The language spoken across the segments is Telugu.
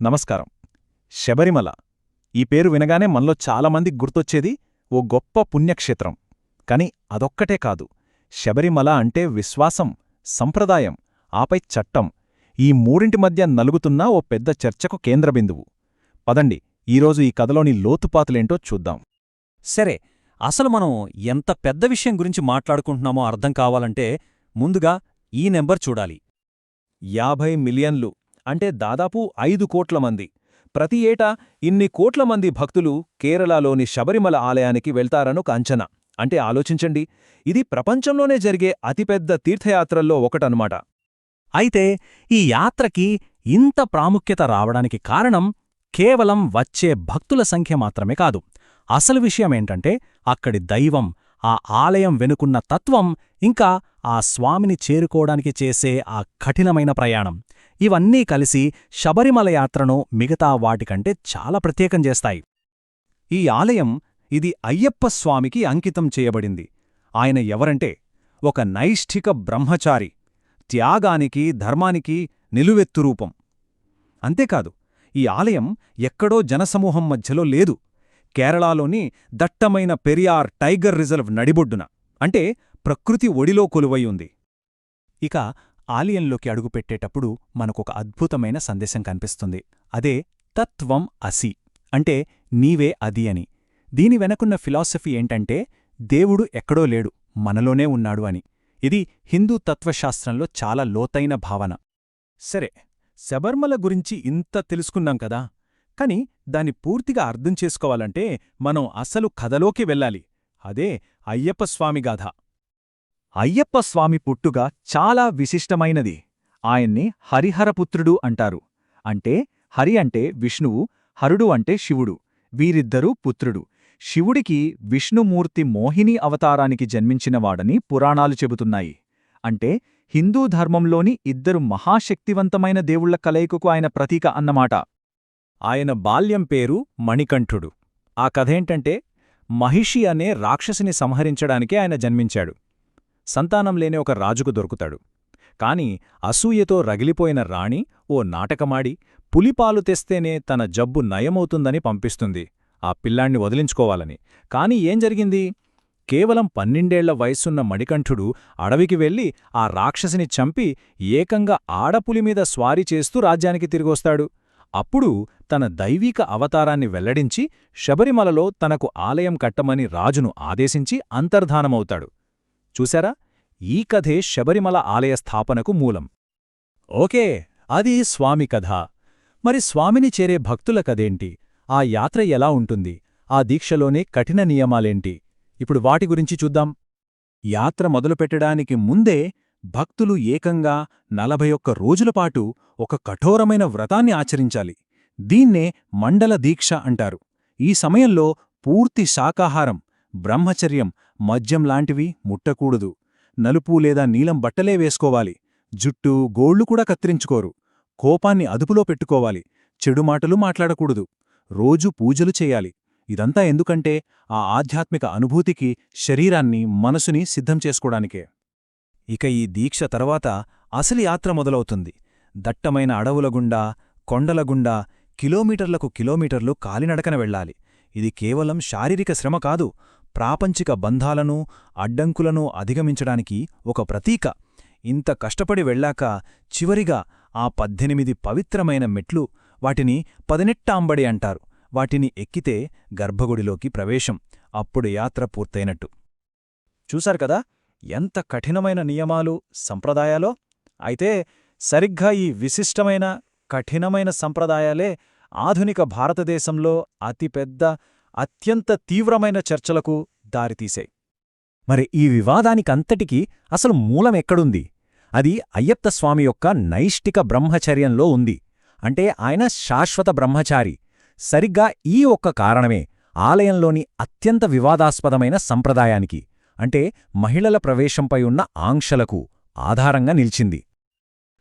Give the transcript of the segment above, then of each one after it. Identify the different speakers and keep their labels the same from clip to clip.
Speaker 1: నమస్కారం. శబరిమల. ఈ పేరు వినగానే మనలో చాలామంది గుర్తొచ్చేది ఓ గొప్ప పుణ్యక్షేత్రం. కాని అదొక్కటే కాదు. శబరిమల అంటే విశ్వాసం సంప్రదాయం ఆపై చట్టం. ఈ మూడింటి మధ్య నలుగుతున్న ఓ పెద్ద చర్చకు కేంద్రబిందువు పదండి ఈరోజు ఈ కథలోని లోతుపాతులేంటో చూద్దాం.
Speaker 2: సరే అసలు మనం ఎంత పెద్ద విషయం గురించి మాట్లాడుకుంటున్నామో అర్థం కావాలంటే ముందుగా ఈ నెంబర్ చూడాలి.
Speaker 1: యాభై మిలియన్లు. అంటే దాదాపు ఐదు కోట్ల మంది. ప్రతి ఏటా ఇన్ని కోట్ల మంది భక్తులు కేరళలోని శబరిమల ఆలయానికి వెళ్తారనొక అంచనా. అంటే ఆలోచించండి ఇది ప్రపంచంలోనే జరిగే అతిపెద్ద తీర్థయాత్రల్లో ఒకటనమాట
Speaker 2: అయితే ఈ యాత్రకి ఇంత ప్రాముఖ్యత రావడానికి కారణం కేవలం వచ్చే భక్తుల సంఖ్య మాత్రమే కాదు. అసలు విషయమేంటంటే అక్కడి దైవం ఆ ఆలయం వెనుకున్న తత్వం ఇంకా ఆ స్వామిని చేరుకోవడానికి చేసే ఆ కఠినమైన ప్రయాణం. ఇవన్నీ కలిసి శబరిమల యాత్రను మిగతా వాటికంటే చాలా ప్రత్యేకం చేస్తాయి.
Speaker 1: ఈ ఆలయం ఇది అయ్యప్ప స్వామికి అంకితం చేయబడింది. ఆయన ఎవరంటే ఒక నైష్ఠిక బ్రహ్మచారి త్యాగానికి ధర్మానికి నిలువెత్తు రూపం. అంతేకాదు ఈ ఆలయం ఎక్కడో జనసమూహం మధ్యలో లేదు. కేరళలోని దట్టమైన పెరియార్ టైగర్ రిజర్వ్ నడిబొడ్డున అంటే ప్రకృతి ఒడిలో కొలువై ఉంది.
Speaker 2: ఇక ఆలయంలోకి అడుగుపెట్టేటప్పుడు మనకొక అద్భుతమైన సందేశం కనిపిస్తుంది. అదే తత్వం అసి. అంటే నీవే అది అని. దీని వెనకున్న ఫిలాసఫీ ఏంటంటే దేవుడు ఎక్కడో లేడు మనలోనే ఉన్నాడు అని. ఇది హిందూ తత్వశాస్త్రంలో చాలా లోతైన భావన.
Speaker 1: సరే శబర్మల గురించి ఇంత తెలుసుకున్నాం కదా. కాని దాన్ని పూర్తిగా అర్థం చేసుకోవాలంటే మనం అసలు కథలోకి వెళ్ళాలి. అదే అయ్యప్పస్వామి గాథ. అయ్యప్పస్వామి పుట్టుక చాలా విశిష్టమైనది. ఆయన్ని హరిహరపుత్రుడు అంటారు. అంటే హరి అంటే విష్ణువు హరుడు అంటే శివుడు. వీరిద్దరూ పుత్రుడు. శివుడికి విష్ణుమూర్తి మోహిని అవతారానికి జన్మించినవాడని పురాణాలు చెబుతున్నాయి. అంటే హిందూ ధర్మంలోని ఇద్దరు మహాశక్తివంతమైన దేవుళ్ళ కలయికకు ఆయన ప్రతీక అన్నమాట. ఆయన బాల్యం పేరు మణికంఠుడు. ఆ కథేంటంటే మహిషి అనే రాక్షసిని సంహరించడానికే ఆయన జన్మించాడు. సంతానం లేని ఒక రాజుకు దొరుకుతాడు. కాని అసూయతో రగిలిపోయిన రాణి ఓ నాటకమాడి పులిపాలు తెస్తేనే తన జబ్బు నయమవుతుందని పంపిస్తుంది. ఆ పిల్లాణ్ణి వదిలించుకోవాలని. కాని ఏం జరిగింది? కేవలం పన్నెండేళ్ళ వయస్సున్న మణికంఠుడు అడవికి వెళ్ళి ఆ రాక్షసిని చంపి ఏకంగా ఆడపులిమీద స్వారీ చేస్తూ రాజ్యానికి తిరిగొస్తాడు. అప్పుడు తన దైవీక అవతారాన్ని వెల్లడించి శబరిమలలో తనకు ఆలయం కట్టమని రాజును ఆదేశించి అంతర్ధానమవుతాడు. చూశారా? ఈ కథే శబరిమల ఆలయ స్థాపనకు మూలం. ఓకే అది స్వామి కథ. మరి స్వామిని చేరే భక్తుల కదేంటి ఆ యాత్ర ఎలా ఉంటుంది? ఆ దీక్షలోనే కఠిన నియమాలేంటి? ఇప్పుడు వాటి గురించి చూద్దాం. యాత్ర మొదలుపెట్టడానికి ముందే భక్తులు ఏకంగా నలభై ఒక్క రోజులపాటు ఒక కఠోరమైన వ్రతాన్ని ఆచరించాలి. దీన్నే మండల దీక్ష అంటారు. ఈ సమయంలో పూర్తి శాకాహారం బ్రహ్మచర్యం మద్యం లాంటివి ముట్టకూడదు. నలుపు లేదా నీలం బట్టలే వేసుకోవాలి. జుట్టు గోళ్ళు కూడా కత్తిరించుకోరు. కోపాన్ని అదుపులో పెట్టుకోవాలి. చెడు మాటలు మాట్లాడకూడదు. రోజు పూజలు చేయాలి. ఇదంతా ఎందుకంటే ఆ ఆధ్యాత్మిక అనుభూతికి శరీరాన్ని మనసుని సిద్ధం చేసుకోడానికే ఇక ఈ దీక్ష తర్వాత అసలు యాత్ర మొదలవుతుంది. దట్టమైన అడవుల గుండా కొండల గుండా కిలోమీటర్లకు కిలోమీటర్లు కాలినడకన వెళ్ళాలి. ఇది కేవలం శారీరక శ్రమ కాదు. ప్రాపంచిక బంధాలను అడ్డంకులను అధిగమించడానికి ఒక ప్రతీక. ఇంత కష్టపడి వెళ్ళాక చివరిగా ఆ పద్దెనిమిది పవిత్రమైన మెట్లు వాటిని పదినెట్టాంబడి అంటారు. వాటిని ఎక్కితే గర్భగుడిలోకి ప్రవేశం. అప్పుడు యాత్ర పూర్తయినట్టు. చూశారు కదా? ఎంత కఠినమైన నియమాలు సంప్రదాయాలో? అయితే సరిగ్గా ఈ విశిష్టమైన కఠినమైన సంప్రదాయాలే ఆధునిక భారతదేశంలో అతిపెద్ద అత్యంత తీవ్రమైన చర్చలకు దారితీశాయి. మరి ఈ వివాదానికంతటికీ అసలు మూలమెక్కడుంది అది అయ్యప్పస్వామి యొక్క నైష్టిక బ్రహ్మచర్యంలో ఉంది. అంటే ఆయన శాశ్వత బ్రహ్మచారి. సరిగ్గా ఈ ఒక్క కారణమే ఆలయంలోని అత్యంత వివాదాస్పదమైన సంప్రదాయానికి అంటే మహిళల ప్రవేశంపై ఉన్న ఆంక్షలకు ఆధారంగా నిలిచింది.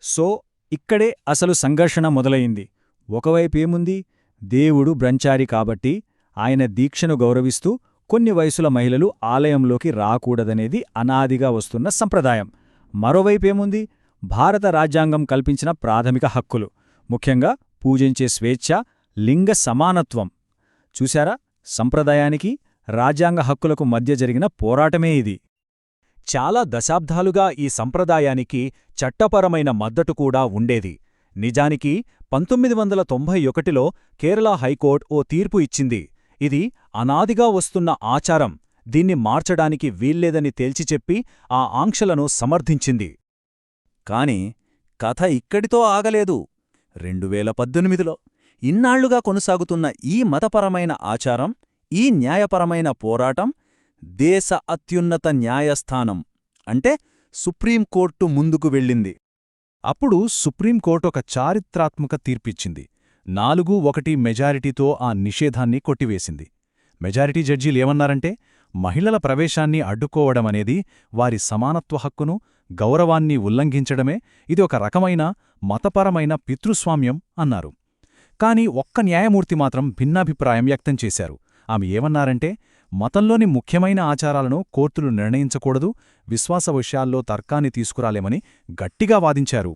Speaker 1: సో ఇక్కడే అసలు సంఘర్షణ మొదలయింది ఒకవైపేముంది దేవుడు బ్రంచారి కాబట్టి ఆయన దీక్షను గౌరవిస్తూ కొన్ని వయసుల మహిళలు ఆలయంలోకి రాకూడదనేది అనాదిగా వస్తున్న సంప్రదాయం. మరోవైపేముంది? భారత రాజ్యాంగం కల్పించిన ప్రాథమిక హక్కులు. ముఖ్యంగా
Speaker 2: పూజించే స్వేచ్ఛ లింగ సమానత్వం. చూశారా? సంప్రదాయానికి రాజ్యాంగ హక్కులకు మధ్య జరిగిన పోరాటమే ఇది.
Speaker 1: చాలా దశాబ్దాలుగా ఈ సంప్రదాయానికి చట్టపరమైన మద్దతు కూడా ఉండేది. నిజానికి పంతొమ్మిది వందల తొంభై ఒకటిలో కేరళ హైకోర్టు ఓ తీర్పు ఇచ్చింది. ఇది అనాదిగా వస్తున్న ఆచారం. దీన్ని మార్చడానికి వీల్లేదని తేల్చిచెప్పి ఆ ఆంక్షలను సమర్థించింది.
Speaker 3: కాని కథ ఇక్కడితో ఆగలేదు. రెండువేల పద్దెనిమిదిలో ఇన్నాళ్ళుగా కొనసాగుతున్న ఈ మతపరమైన ఆచారం ఈ న్యాయపరమైన పోరాటం దేశ అత్యున్నత న్యాయస్థానం అంటే సుప్రీంకోర్టు ముందుకు వెళ్ళింది.
Speaker 1: అప్పుడు సుప్రీంకోర్టు ఒక చారిత్రాత్మక తీర్పిచ్చింది. నాలుగు ఒకటి మెజారిటీతో ఆ నిషేధాన్ని కొట్టివేసింది. మెజారిటీ జడ్జీలేమన్నారంటే మహిళల ప్రవేశాన్ని అడ్డుకోవడమనేది వారి సమానత్వ హక్కును గౌరవాన్ని ఉల్లంఘించడమే ఇది ఒక రకమైన మతపరమైన పితృస్వామ్యం అన్నారు. కాని ఒక్క న్యాయమూర్తి మాత్రం భిన్నాభిప్రాయం వ్యక్తం చేశారు. ఆమె ఏమన్నారంటే మతంలోని ముఖ్యమైన ఆచారాలను కోర్టులు నిర్ణయించకూడదు విశ్వాస విషయాల్లో తర్కాన్ని తీసుకురాలేమని గట్టిగా వాదించారు.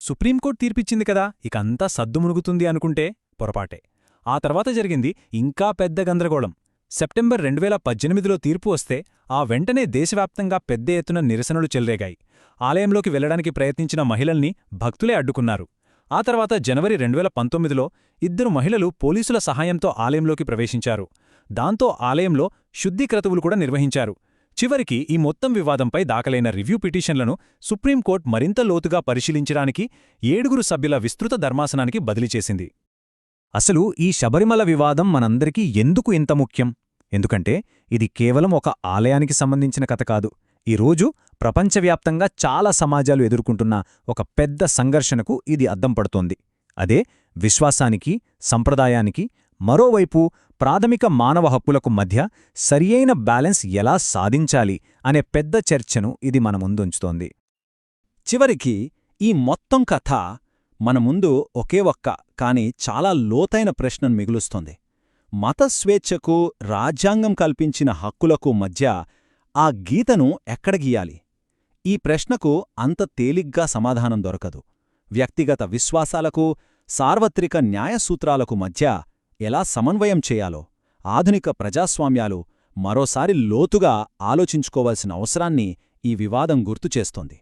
Speaker 1: సుప్రీంకోర్టు తీర్పిచ్చింది కదా ఇకంతా సద్దుమునుగుతుంది అనుకుంటే పొరపాటే. ఆ తర్వాత జరిగింది ఇంకా పెద్ద గందరగోళం. సెప్టెంబర్ రెండువేల పద్దెనిమిదిలో తీర్పు వస్తే ఆ వెంటనే దేశవ్యాప్తంగా పెద్ద ఎత్తున నిరసనలు చెలరేగాయి. ఆలయంలోకి వెళ్ళడానికి ప్రయత్నించిన మహిళల్ని భక్తులే అడ్డుకున్నారు. ఆ తర్వాత జనవరి రెండువేల పంతొమ్మిదిలో ఇద్దరు మహిళలు పోలీసుల సహాయంతో ఆలయంలోకి ప్రవేశించారు. దాంతో ఆలయంలో శుద్ధి క్రతువులు కూడా నిర్వహించారు. చివరికి ఈ మొత్తం వివాదంపై దాఖలైన రివ్యూ పిటిషన్లను సుప్రీంకోర్టు మరింత లోతుగా పరిశీలించడానికి ఏడుగురు సభ్యుల విస్తృత ధర్మాసనానికి బదిలీ చేసింది.
Speaker 2: అసలు ఈ శబరిమల వివాదం మనందరికీ ఎందుకు ఇంత ముఖ్యం? ఎందుకంటే ఇది కేవలం ఒక ఆలయానికి సంబంధించిన కథ కాదు. ఈరోజు ప్రపంచవ్యాప్తంగా చాలా సమాజాలు ఎదుర్కొంటున్న ఒక పెద్ద సంఘర్షణకు ఇది అద్దం పడుతోంది. అదే విశ్వాసానికి సంప్రదాయానికి మరోవైపు ప్రాథమిక మానవ హక్కులకు మధ్య సరియైన బ్యాలెన్స్ ఎలా సాధించాలి అనే పెద్ద చర్చను ఇది మన ముందుంచుతోంది
Speaker 3: చివరికి ఈ మొత్తం కథ మన ముందు ఒకే ఒక్క కాని చాలా లోతైన ప్రశ్నను మిగులుస్తోంది. మత స్వేచ్ఛకు రాజ్యాంగం కల్పించిన హక్కులకు మధ్య ఆ గీతను ఎక్కడ గీయాలి? ఈ ప్రశ్నకు అంత తేలిగ్గా సమాధానం దొరకదు. వ్యక్తిగత విశ్వాసాలకు సార్వత్రిక న్యాయసూత్రాలకు మధ్య ఎలా సమన్వయం చేయాలో ఆధునిక ప్రజాస్వామ్యాలు మరోసారి లోతుగా ఆలోచించుకోవాల్సిన అవసరాన్ని ఈ వివాదం గుర్తుచేస్తోంది